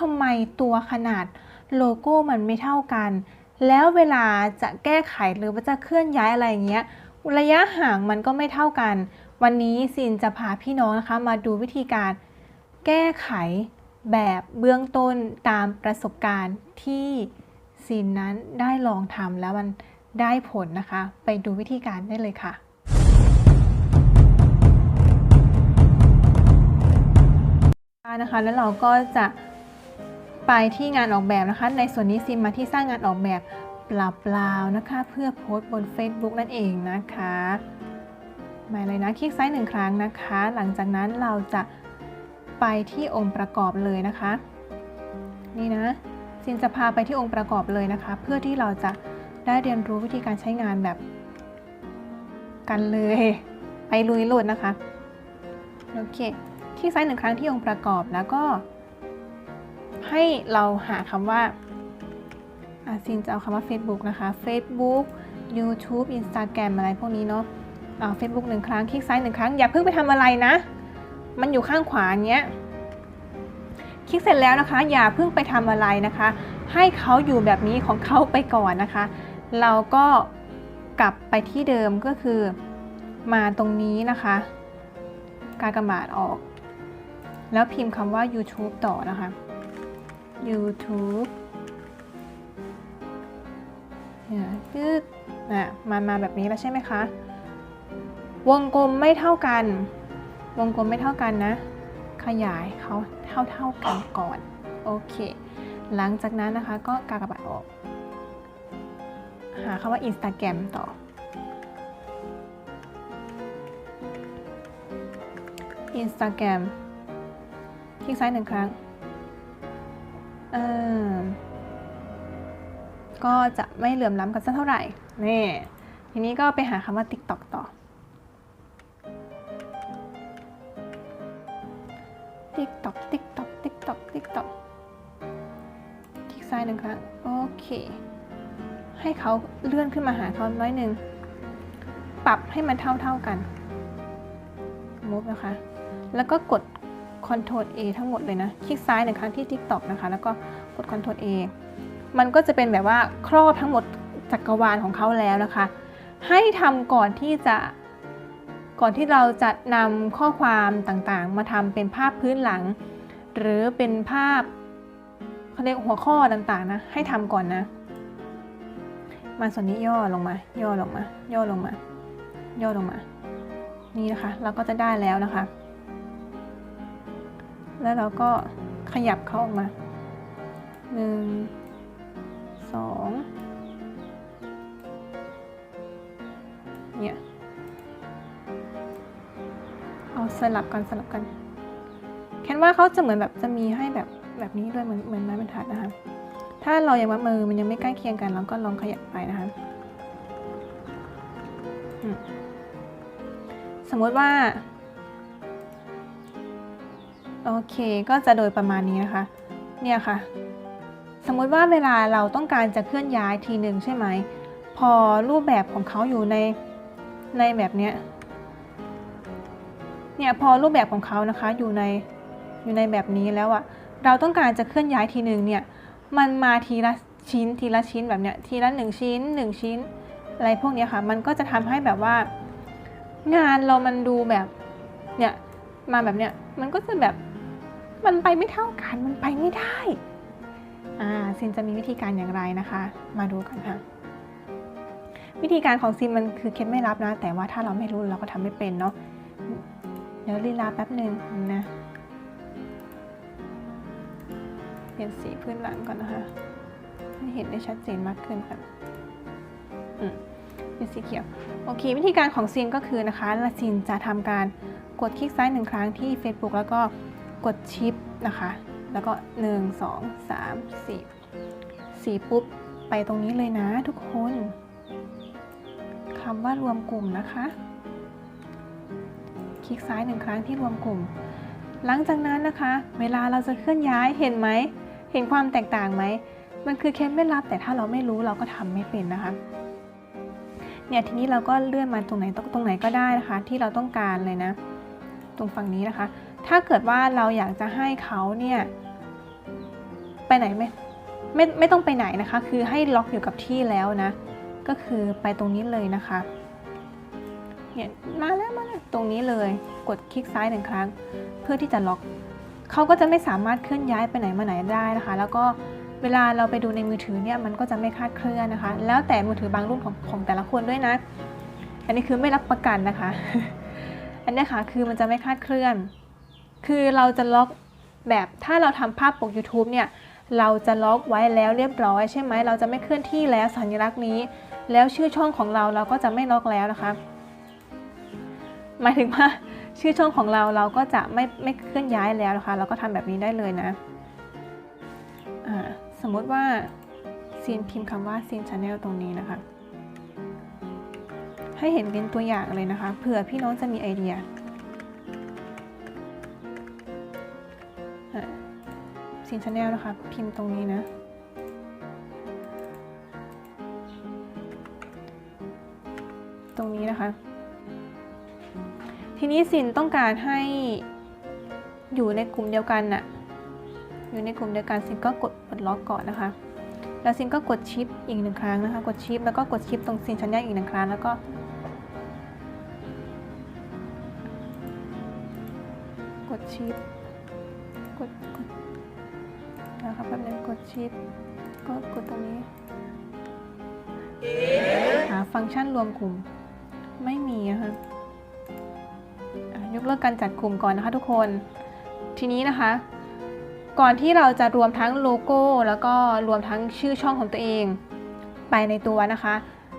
ทำไมตัวขนาดโลโก้มันไม่เท่ากัน แล้วเวลาจะแก้ไขหรือว่าจะเคลื่อนย้ายอะไรอย่างเงี้ย ระยะห่างมันก็ไม่เท่ากัน วันนี้ซินจะพาพี่น้องนะคะ มาดูวิธีการแก้ไขแบบเบื้องต้นตามประสบการณ์ที่ซินนั้นได้ลองทำแล้วมันได้ผลนะคะ ไปดูวิธีการได้เลยค่ะนะคะแล้วเราก็จะ ไปที่งานออกแบบนะคะ ในส่วนนี้ซิมมาที่สร้างงานออกแบบเปล่าๆนะคะ เพื่อโพสต์บน Facebook นั่นเองนะคะมาเลยนะคลิกซ้ายหนึ่งครั้งนะคะ หลังจากนั้นเราจะไปที่องค์ประกอบเลยนะคะ นี่นะซินจะพาไปที่องค์ประกอบเลยนะคะ เพื่อที่เราจะได้เรียนรู้วิธีการใช้งานแบบ กันเลย ไปลุยโหลดนะคะโอเคที่ซ้ายหนึ่งครั้งที่องค์ประกอบแล้วก็ ให้เราหาคำว่าอาซินจะเอาคำว่า Facebook นะคะ Facebook YouTube Instagram อะไรพวกนี้เนาะเอาเฟซบุ๊กหนึ่งครั้ง คลิกซ้ายหนึ่งครั้ง อย่าเพิ่งไปทำอะไรนะ มันอยู่ข้างขวาเงี้ย คลิกเสร็จแล้วนะคะ อย่าเพิ่งไปทำอะไรนะคะ ให้เขาอยู่แบบนี้ของเขาไปก่อนนะคะ เราก็กลับไปที่เดิมก็คือมาตรงนี้นะคะ การกระบาดออก แล้วพิมพ์คำว่า YouTube ต่อนะคะ YouTube เนี่ยยืดนะมามาแบบนี้แล้วใช่ไหมคะ วงกลมไม่เท่ากัน วงกลมไม่เท่ากันนะ ขยายเขาเท่าเท่ากันก่อน โอเค หลังจากนั้นนะคะก็กากบาทออก หาคำว่า Instagram ต่อ Instagram คลิกซ้ายหนึ่งครั้ง ก็จะไม่เหลื่อมล้ำกันสักเท่าไหร่นี่ทีนี้ก็ไปหาคำว่า TikTok ต่อ TikTok TikTok TikTok TikTok คลิกซ้ายหนึ่งครั้งโอเค ให้เขาเลื่อนขึ้นมาหาเขาน้อยหนึ่ง ปรับให้มันเท่าๆกัน มุฟนะคะ แล้วก็กด Ctrl A ทั้งหมดเลยนะ คลิกซ้ายหนึ่งครั้งที่ TikTok นะคะ แล้วก็กด Ctrl A มันก็จะเป็นแบบว่าครอบทั้งหมดจักรวาลของเขาแล้วนะคะ ให้ทำก่อนที่จะก่อนที่เราจะนำข้อความต่างๆ มาทำเป็นภาพพื้นหลัง หรือเป็นภาพเขาเรียกหัวข้อต่างๆนะให้ทำก่อนนะ มาส่วนนี้ย่อลงมา ย่อลงมา ย่อลงมา ย่อลงมา นี่นะคะ เราก็จะได้แล้วนะคะ แล้วเราก็ขยับเขาออกมาหนึ่งสองเนี่ย เอาสลับกันสลับกัน แค่ว่าเขาจะเหมือนแบบจะมีให้แบบแบบนี้ด้วยเหมือนเหมือนไม้บรรทัดนะคะ ถ้าเรายังว่ามือมันยังไม่ใกล้เคียงกันเราก็ลองขยับไปนะคะสมมติว่า โอเคก็จะโดยประมาณนี้นะคะ เนี่ยค่ะ สมมุติว่าเวลาเราต้องการจะเคลื่อนย้ายทีหนึ่งใช่ไหม พอรูปแบบของเขาอยู่ในในแบบเนี้ย เนี่ยพอรูปแบบของเขานะคะอยู่ในอยู่ในแบบนี้แล้วอะเราต้องการจะเคลื่อนย้ายทีหนึ่งเนี่ย มันมาทีละชิ้นทีละชิ้นแบบเนี้ยทีละหนึ่งชิ้นหนึ่งชิ้น อะไรพวกเนี้ยค่ะ มันก็จะทำให้แบบว่า งานเรามันดูแบบเนี่ยมาแบบเนี้ยมันก็จะแบบ มันไปไม่เท่ากัน มันไปไม่ได้ อ่าซินจะมีวิธีการอย่างไรนะคะ มาดูกันค่ะ วิธีการของซินมันคือเคล็ดไม่ลับนะ แต่ว่าถ้าเราไม่รู้เราก็ทำไม่เป็นเนาะ เดี๋ยวลีลาแป๊บหนึ่งนะเปลี่ยนสีพื้นหลังก่อนนะคะให้เห็นได้ชัดเจนมากขึ้นค่ะอืมเป็นสีเขียว โอเค วิธีการของซินก็คือนะคะละซินจะทำการกดคลิกซ้ายหนึ่งครั้งที่ Facebook แล้วก็ กดชิปนะคะ แล้วก็ 1 2 3 4 4 ปุ๊บ ไปตรงนี้เลยนะทุกคนคำว่ารวมกลุ่มนะคะ คลิกซ้ายหนึ่งครั้งที่รวมกลุ่ม หลังจากนั้นนะคะ เวลาเราจะเคลื่อนย้ายเห็นไหม เห็นความแตกต่างไหม มันคือเคล็ดไม่ลับแต่ถ้าเราไม่รู้เราก็ทำไม่เป็นนะคะเนี่ยทีนี้เราก็เลื่อนมาตรงไหนตรงไหนก็ได้นะคะ ที่เราต้องการเลยนะ ตรงฝั่งนี้นะคะ ถ้าเกิดว่าเราอยากจะให้เขาเนี่ยไปไหนไม่ไม่ไม่ต้องไปไหนนะคะ คือให้ล็อกอยู่กับที่แล้วนะ ก็คือไปตรงนี้เลยนะคะเนี่ยมาแล้วมาแล้วตรงนี้เลยกดคลิกซ้ายหนึ่งครั้ง เพื่อที่จะล็อกเขาก็จะไม่สามารถเคลื่อนย้ายไปไหนมาไหนได้นะคะ แล้วก็เวลาเราไปดูในมือถือเนี่ยมันก็จะไม่คลาดเคลื่อนนะคะ แล้วแต่มือถือบางรุ่นของของแต่ละคนด้วยนะ อันนี้คือไม่รับประกันนะคะ อันนี้ค่ะคือมันจะไม่คลาดเคลื่อน คือเราจะล็อกแบบถ้าเราทำภาพปก YouTube เนี่ยเราจะล็อกไว้แล้วเรียบร้อยใช่ไหมเราจะไม่เคลื่อนที่แล้วสัญลักษณ์นี้ แล้วชื่อช่องของเราเราก็จะไม่ล็อกแล้วนะคะหมายถึงว่าชื่อช่องของเราเราก็จะไม่ไม่เคลื่อนย้ายแล้วนะคะ เราก็ทำแบบนี้ได้เลยนะสมมติว่าซีนพิมพ์คำว่าซีนชาแนลตรงนี้นะคะ ให้เห็นเป็นตัวอย่างเลยนะคะเผื่อพี่น้องจะมีไอเดีย ซีนชาแนลนะคะ พิมพ์ตรงนี้นะ ตรงนี้นะคะ ทีนี้สินต้องการให้อยู่ในกลุ่มเดียวกันน่ะ อยู่ในกลุ่มเดียวกันสินก็กดปลดล็อกก่อนนะคะ แล้วสินก็กดชิปอีกหนึ่งครั้งนะคะ กดชิปแล้วก็กดชิปตรงสินชัญญาอีกหนึ่งครั้งแล้วก็กดชิป นะครับแป๊บนึงกดชิปก็กดตรงนี้ หาฟังก์ชันรวมกลุ่ม ไม่มีอะค่ะอะยกเลิกการจัดกลุ่มก่อนนะคะทุกคน ทีนี้นะคะ ก่อนที่เราจะรวมทั้งโลโก้ แล้วก็รวมทั้งชื่อช่องของตัวเอง ไปในตัวนะคะ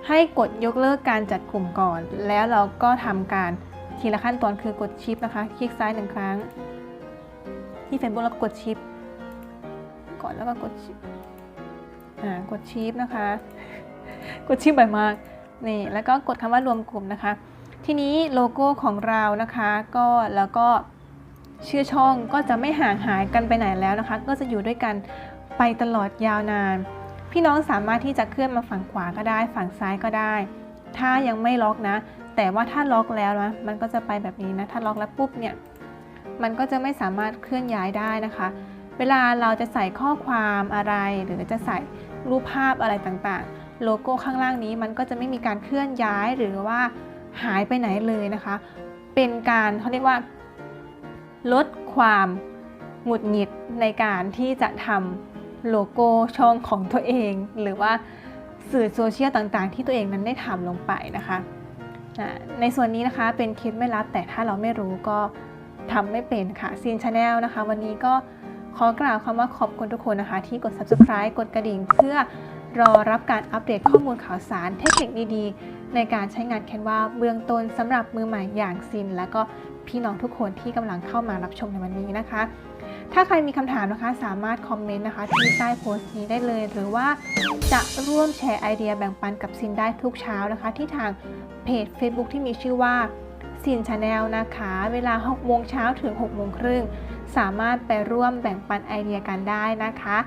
ให้กดยกเลิกการจัดกลุ่มก่อน แล้วเราก็ทำการทีละขั้นตอนคือกดชิปนะคะ คลิกซ้ายหนึ่งครั้ง ที่ Facebook แล้วก็กดชิป ก่อนแล้วก็กดอ่ากดชิปนะคะ กดชิปบ่อยมากนี่แล้วก็กดคำว่ารวมกลุ่มนะคะ ทีนี้โลโก้ของเรานะคะก็แล้วก็ชื่อช่องก็จะไม่ห่างหายกันไปไหนแล้วนะคะ ก็จะอยู่ด้วยกันไปตลอดยาวนาน พี่น้องสามารถที่จะเคลื่อนมาฝั่งขวาก็ได้ ฝั่งซ้ายก็ได้ ถ้ายังไม่ล็อกนะ แต่ว่าถ้าล็อกแล้วนะมันก็จะไปแบบนี้นะถ้าล็อกแล้วปุ๊บเนี่ยมันก็จะไม่สามารถเคลื่อนย้ายได้นะคะ เวลาเราจะใส่ข้อความอะไร หรือจะใส่รูปภาพอะไรต่างๆ โลโก้ข้างล่างนี้มันก็จะไม่มีการเคลื่อนย้ายหรือว่าหายไปไหนเลยนะคะ เป็นการเขาเรียกว่า ลดความหงุดหงิดในการที่จะทำโลโก้ช่องของตัวเอง หรือว่าสื่อโซเชียลต่างๆ ที่ตัวเองนั้นได้ทำลงไปนะคะในส่วนนี้นะคะเป็นคลิปไม่ลับแต่ถ้าเราไม่รู้ก็ทำไม่เป็นค่ะซีนชาแนลนะคะ วันนี้ก็ ขอกล่าวคำว่าขอบคุณทุกคนนะคะ ที่กด subscribe กดกระดิ่ง เพื่อรอรับการอัปเดตข้อมูลข่าวสารเทคนิคดีๆ ในการใช้งานแคนวาเบื้องต้นสำหรับมือใหม่อย่างซิน และก็พี่น้องทุกคนที่กำลังเข้ามารับชมในวันนี้นะคะ ถ้าใครมีคำถามนะคะสามารถคอมเมนต์นะคะที่ใต้โพสต์นี้ได้เลย หรือว่าจะร่วมแชร์ไอเดียแบ่งปันกับซินได้ทุกเช้านะคะ ที่ทางเพจ Facebook ที่มีชื่อว่าซินชาแนลนะคะ เวลา6โมงเช้าถึง6โมงครึ่ง สามารถไปร่วมแบ่งปันไอเดียกันได้นะคะ